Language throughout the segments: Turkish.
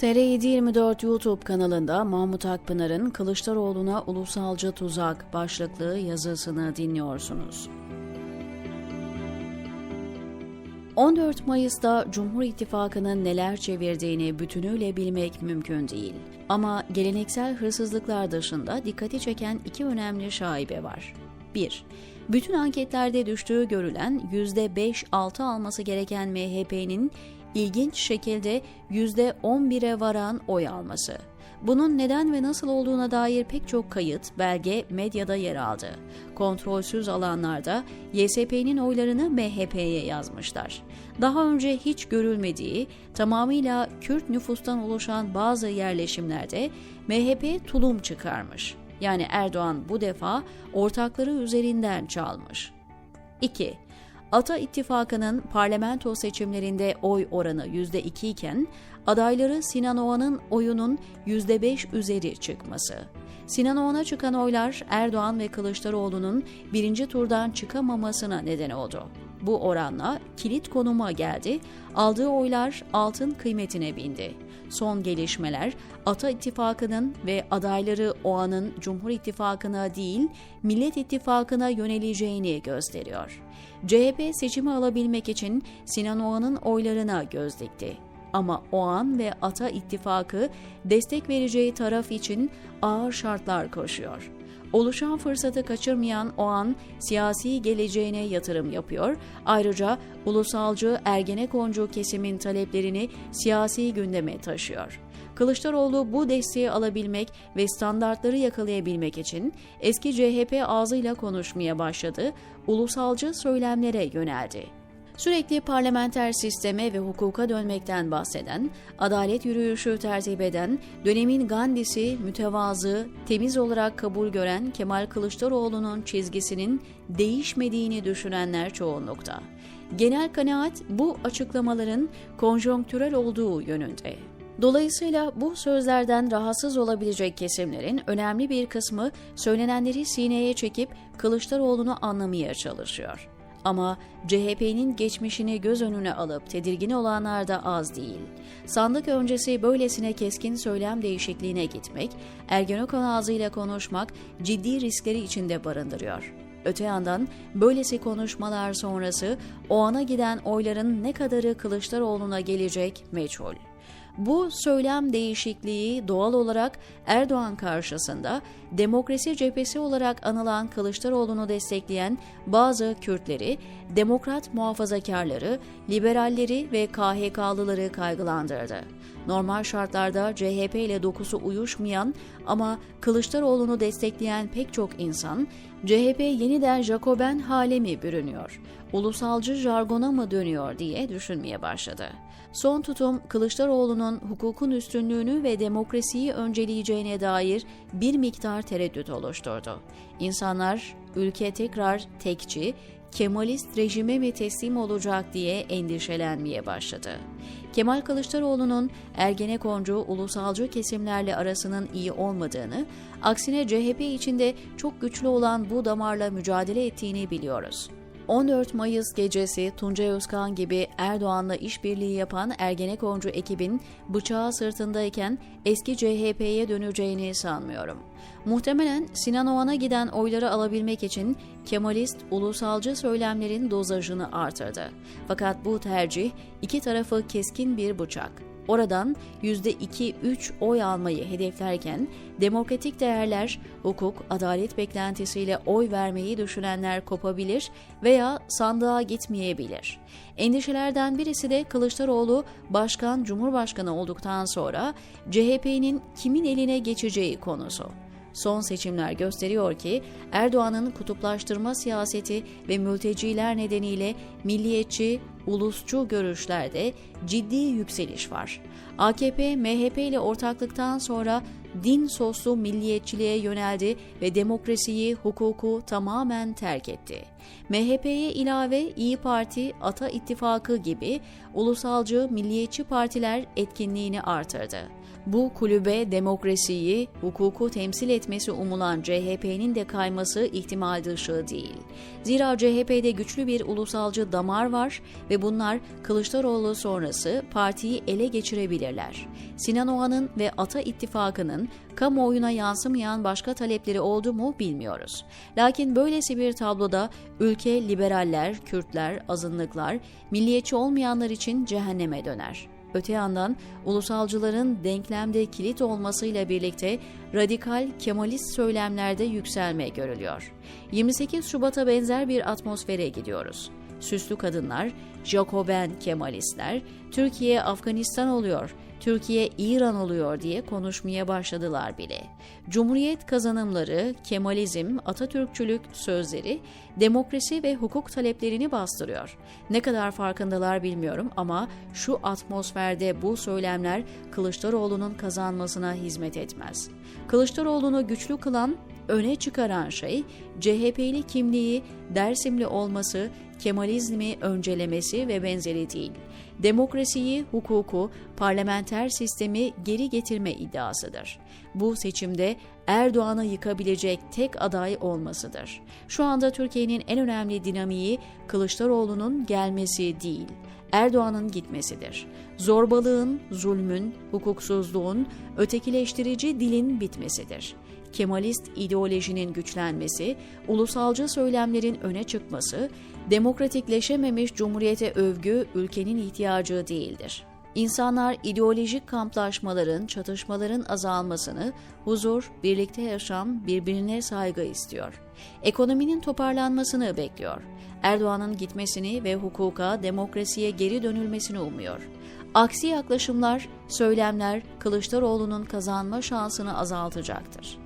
TR724 YouTube kanalında Mahmut Akpınar'ın Kılıçdaroğlu'na ulusalcı tuzak başlıklı yazısını dinliyorsunuz. 14 Mayıs'ta Cumhur İttifakı'nın neler çevirdiğini bütünüyle bilmek mümkün değil. Ama geleneksel hırsızlıklar dışında dikkati çeken iki önemli şaibe var. 1. Bütün anketlerde düştüğü görülen %5-6 alması gereken MHP'nin ilginç şekilde %11'e varan oy alması. Bunun neden ve nasıl olduğuna dair pek çok kayıt, belge medyada yer aldı. Kontrolsüz alanlarda YSP'nin oylarını MHP'ye yazmışlar. Daha önce hiç görülmediği, tamamıyla Kürt nüfustan oluşan bazı yerleşimlerde MHP tulum çıkarmış. Yani Erdoğan bu defa ortakları üzerinden çalmış. 2. Ata İttifakı'nın parlamento seçimlerinde oy oranı %2 iken adayları Sinan Oğan'ın oyunun %5 üzeri çıkması. Sinan Oğan'a çıkan oylar Erdoğan ve Kılıçdaroğlu'nun birinci turdan çıkamamasına neden oldu. Bu oranla kilit konuma geldi, aldığı oylar altın kıymetine bindi. Son gelişmeler Ata İttifakı'nın ve adayları Oğan'ın Cumhur İttifakı'na değil Millet İttifakı'na yöneleceğini gösteriyor. CHP seçimi alabilmek için Sinan Oğan'ın oylarına göz dikti. Ama Oğan ve Ata İttifakı destek vereceği taraf için ağır şartlar koşuyor. Oluşan fırsatı kaçırmayan o an siyasi geleceğine yatırım yapıyor. Ayrıca ulusalcı Ergenekoncu kesimin taleplerini siyasi gündeme taşıyor. Kılıçdaroğlu bu desteği alabilmek ve standartları yakalayabilmek için eski CHP ağzıyla konuşmaya başladı, ulusalcı söylemlere yöneldi. Sürekli parlamenter sisteme ve hukuka dönmekten bahseden, adalet yürüyüşü tertip eden, dönemin Gandhi'si, mütevazı, temiz olarak kabul gören Kemal Kılıçdaroğlu'nun çizgisinin değişmediğini düşünenler çoğunlukta. Genel kanaat bu açıklamaların konjonktürel olduğu yönünde. Dolayısıyla bu sözlerden rahatsız olabilecek kesimlerin önemli bir kısmı söylenenleri sineye çekip Kılıçdaroğlu'nu anlamaya çalışıyor. Ama CHP'nin geçmişini göz önüne alıp tedirgin olanlar da az değil. Sandık öncesi böylesine keskin söylem değişikliğine gitmek, Ergenekon ağzıyla konuşmak ciddi riskleri içinde barındırıyor. Öte yandan böylesi konuşmalar sonrası o ana giden oyların ne kadarı Kılıçdaroğlu'na gelecek meçhul. Bu söylem değişikliği doğal olarak Erdoğan karşısında demokrasi cephesi olarak anılan Kılıçdaroğlu'nu destekleyen bazı Kürtleri, demokrat muhafazakarları, liberalleri ve KHK'lıları kaygılandırdı. Normal şartlarda CHP ile dokusu uyuşmayan ama Kılıçdaroğlu'nu destekleyen pek çok insan, CHP yeniden Jacoben hale mi bürünüyor, ulusalcı jargona mı dönüyor diye düşünmeye başladı. Son tutum Kılıçdaroğlu'nun hukukun üstünlüğünü ve demokrasiyi önceleyeceğine dair bir miktar tereddüt oluşturdu. İnsanlar ülke tekrar tekçi, Kemalist rejime mi teslim olacak diye endişelenmeye başladı. Kemal Kılıçdaroğlu'nun Ergenekoncu, ulusalcı kesimlerle arasının iyi olmadığını, aksine CHP içinde çok güçlü olan bu damarla mücadele ettiğini biliyoruz. 14 Mayıs gecesi Tuncay Özkan gibi Erdoğan'la işbirliği yapan Ergenekoncu ekibin bıçağı sırtındayken eski CHP'ye döneceğini sanmıyorum. Muhtemelen Sinan Oğan'a giden oyları alabilmek için Kemalist, ulusalcı söylemlerin dozajını artırdı. Fakat bu tercih iki tarafı keskin bir bıçak. Oradan %2-3 oy almayı hedeflerken demokratik değerler, hukuk, adalet beklentisiyle oy vermeyi düşünenler kopabilir veya sandığa gitmeyebilir. Endişelerden birisi de Kılıçdaroğlu başkan, cumhurbaşkanı olduktan sonra CHP'nin kimin eline geçeceği konusu. Son seçimler gösteriyor ki Erdoğan'ın kutuplaştırma siyaseti ve mülteciler nedeniyle milliyetçi, ulusçu görüşlerde ciddi yükseliş var. AKP, MHP ile ortaklıktan sonra din soslu milliyetçiliğe yöneldi ve demokrasiyi, hukuku tamamen terk etti. MHP'ye ilave İyi Parti, Ata İttifakı gibi ulusalcı, milliyetçi partiler etkinliğini artırdı. Bu kulübe demokrasiyi, hukuku temsil etmesi umulan CHP'nin de kayması ihtimal dışı değil. Zira CHP'de güçlü bir ulusalcı damar var ve bunlar Kılıçdaroğlu sonrası partiyi ele geçirebilirler. Sinan Oğan'ın ve Ata İttifakı'nın kamuoyuna yansımayan başka talepleri oldu mu bilmiyoruz. Lakin böylesi bir tabloda ülke liberaller, Kürtler, azınlıklar, milliyetçi olmayanlar için cehenneme döner. Öte yandan ulusalcıların denklemde kilit olmasıyla birlikte radikal Kemalist söylemlerde yükselme görülüyor. 28 Şubat'a benzer bir atmosfere gidiyoruz. Süslü kadınlar, Jacoben Kemalistler, Türkiye Afganistan oluyor, Türkiye İran oluyor diye konuşmaya başladılar bile. Cumhuriyet kazanımları, Kemalizm, Atatürkçülük sözleri demokrasi ve hukuk taleplerini bastırıyor. Ne kadar farkındalar bilmiyorum ama şu atmosferde bu söylemler Kılıçdaroğlu'nun kazanmasına hizmet etmez. Kılıçdaroğlu'nu güçlü kılan öne çıkaran şey CHP'li kimliği, Dersimli olması, Kemalizmi öncelemesi ve benzeri değil. Demokrasiyi, hukuku, parlamenter sistemi geri getirme iddiasıdır. Bu seçimde Erdoğan'ı yıkabilecek tek aday olmasıdır. Şu anda Türkiye'nin en önemli dinamiği Kılıçdaroğlu'nun gelmesi değil, Erdoğan'ın gitmesidir. Zorbalığın, zulmün, hukuksuzluğun, ötekileştirici dilin bitmesidir. Kemalist ideolojinin güçlenmesi, ulusalcı söylemlerin öne çıkması, demokratikleşememiş cumhuriyete övgü ülkenin ihtiyacı değildir. İnsanlar ideolojik kamplaşmaların, çatışmaların azalmasını, huzur, birlikte yaşam, birbirine saygı istiyor. Ekonominin toparlanmasını bekliyor. Erdoğan'ın gitmesini ve hukuka, demokrasiye geri dönülmesini umuyor. Aksi yaklaşımlar, söylemler Kılıçdaroğlu'nun kazanma şansını azaltacaktır.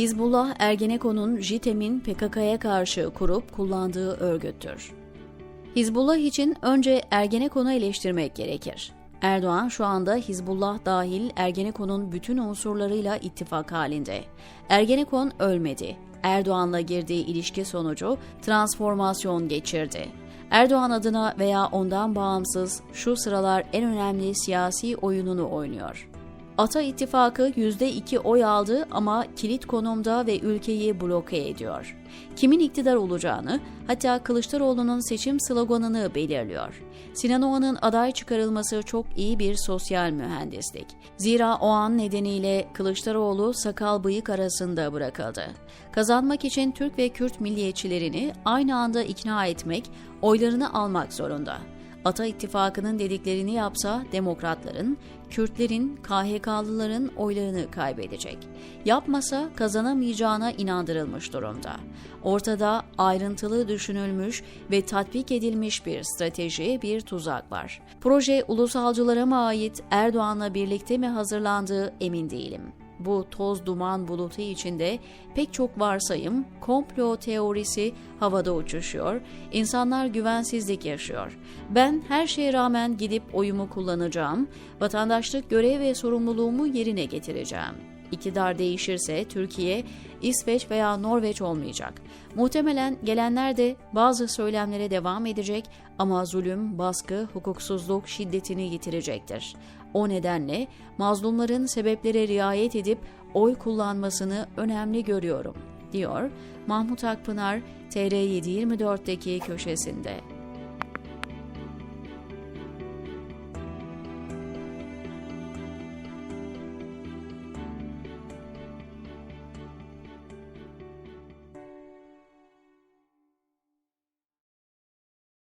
Hizbullah Ergenekon'un JITEM'in PKK'ya karşı kurup kullandığı örgüttür. Hizbullah için önce Ergenekon'u eleştirmek gerekir. Erdoğan şu anda Hizbullah dahil Ergenekon'un bütün unsurlarıyla ittifak halinde. Ergenekon ölmedi. Erdoğan'la girdiği ilişki sonucu transformasyon geçirdi. Erdoğan adına veya ondan bağımsız şu sıralar en önemli siyasi oyununu oynuyor. Ata İttifakı %2 oy aldı ama kilit konumda ve ülkeyi bloke ediyor. Kimin iktidar olacağını, hatta Kılıçdaroğlu'nun seçim sloganını belirliyor. Sinan Oğan'ın aday çıkarılması çok iyi bir sosyal mühendislik. Zira o an nedeniyle Kılıçdaroğlu sakal bıyık arasında bırakıldı. Kazanmak için Türk ve Kürt milliyetçilerini aynı anda ikna etmek, oylarını almak zorunda. Ata İttifakı'nın dediklerini yapsa demokratların, Kürtlerin, KHK'lıların oylarını kaybedecek. Yapmasa kazanamayacağına inandırılmış durumda. Ortada ayrıntılı düşünülmüş ve tatbik edilmiş bir strateji, bir tuzak var. Proje ulusalcılara mı ait Erdoğan'la birlikte mi hazırlandığı emin değilim bu toz duman bulutu içinde pek çok varsayım, komplo teorisi havada uçuşuyor, insanlar güvensizlik yaşıyor. Ben her şeye rağmen gidip oyumu kullanacağım, vatandaşlık görev ve sorumluluğumu yerine getireceğim. İktidar değişirse Türkiye, İsveç veya Norveç olmayacak. Muhtemelen gelenler de bazı söylemlere devam edecek ama zulüm, baskı, hukuksuzluk şiddetini yitirecektir. O nedenle mazlumların sebeplere riayet edip oy kullanmasını önemli görüyorum, diyor Mahmut Akpınar TR724'deki köşesinde.